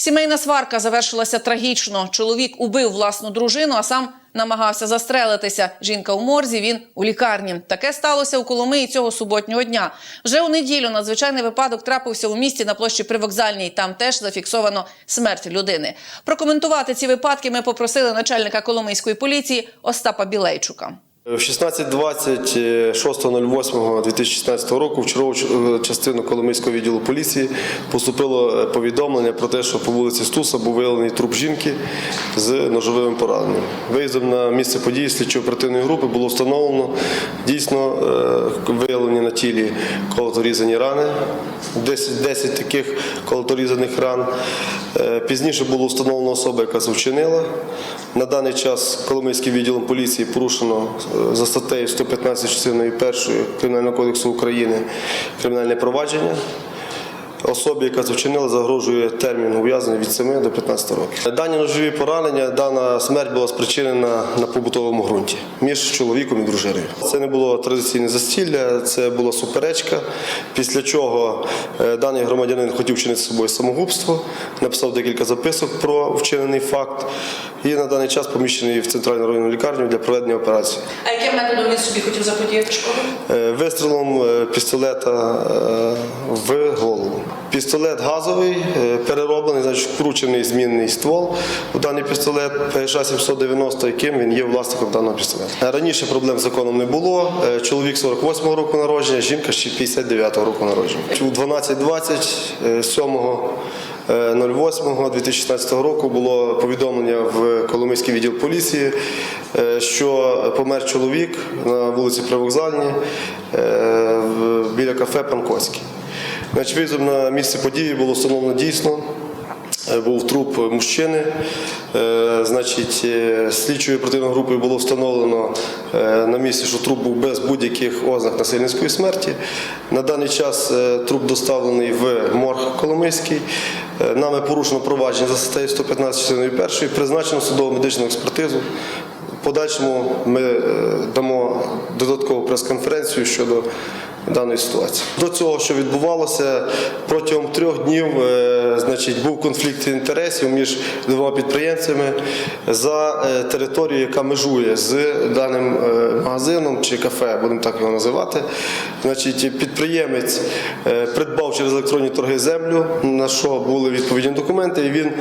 Сімейна сварка завершилася трагічно. Чоловік убив власну дружину, а сам намагався застрелитися. Жінка у морзі, він у лікарні. Таке сталося у Коломиї цього суботнього дня. Вже у неділю надзвичайний випадок трапився у місті на площі Привокзальній. Там теж зафіксовано смерть людини. Прокоментувати ці випадки ми попросили начальника Коломийської поліції Остапа Білейчука. В 16.20 6.08.2016 року в чергову е, частину Коломийського відділу поліції поступило е, повідомлення про те, що по вулиці Стуса був виявлений труп жінки з ножовим пораненням. Виїздом на місце події слідчо-оперативної групи було встановлено дійсно е, виявлені на тілі колоторізані рани, 10, 10 таких колоторізаних ран. Е, Пізніше було встановлено особа, яка це. На даний час Коломийським відділом поліції порушено е, за статтею 115 частиною 1 Кримінального кодексу України кримінальне провадження. Особі, яка це вчинила, загрожує термін ув'язнення від 7 до 15 років. Дані ножові поранення, дана смерть була спричинена на побутовому ґрунті між чоловіком і дружиною. Це не було традиційне застілля, це була суперечка. Після чого е, даний громадянин хотів вчинити з собою самогубство, написав декілька записок про вчинений факт і на даний час поміщений в центральну районну лікарню для проведення операції. А яким методом він собі хотів заподіяти шкоду? Е, Вистрілом е, пістолета в голову. Пістолет газовий, е, перероблений, значить вкручений змінний ствол у даний пістолет ПШ 790, яким він є власником даного пістолета. Раніше проблем з законом не було. Е, Чоловік 48-го року народження, жінка ще 59-го року народження. У 12.20 е, 7 08.2016 року було повідомлення в Коломийський відділ поліції, е, що помер чоловік на вулиці Привокзальній е, біля кафе Панкоцький. Значить, виїздом на місце події було встановлено дійсно. е, Був труп мужчини. Е, Значить, е, слідчою оперативною групою було встановлено на місці, що труп був без будь-яких ознак насильницької смерті. На даний час труп доставлений в морг Коломийський. Нами порушено провадження за статтею 115 частиною 1, призначено судово медичну експертизу. В подальшому ми дамо додаткову прес-конференцію щодо даної ситуації. До цього, що відбувалося, протягом трьох днів е, значить, був конфлікт інтересів між двома підприємцями за е, територію, яка межує з даним е, магазином чи кафе, будемо так його називати. Значить, підприємець придбав через електронні торги землю, на що були відповідні документи, і він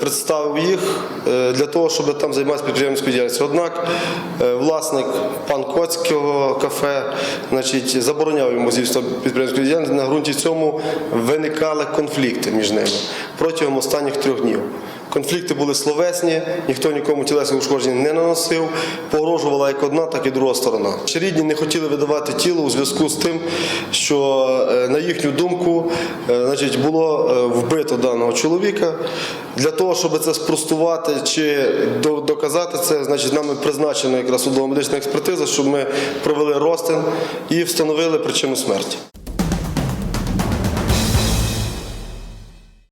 представив їх для того, щоб там займатися підприємницькою діяльністю. Однак власник пан Коцького кафе значить, забороняв йому здійснювати підприємницької діяльності. На ґрунті цьому виникали конфлікти між ними протягом останніх трьох днів. Конфлікти були словесні, ніхто нікому тілесних ушкоджень не наносив, погрожувала як одна, так і друга сторона. Ще Рідні не хотіли видавати тіло у зв'язку з тим, що, е, на їхню думку, е, значить, було е, вбито даного чоловіка. Для того, щоб це спростувати чи доказати це, значить, нами призначена якраз судово медична експертиза, щоб ми провели розтин і встановили причину смерті.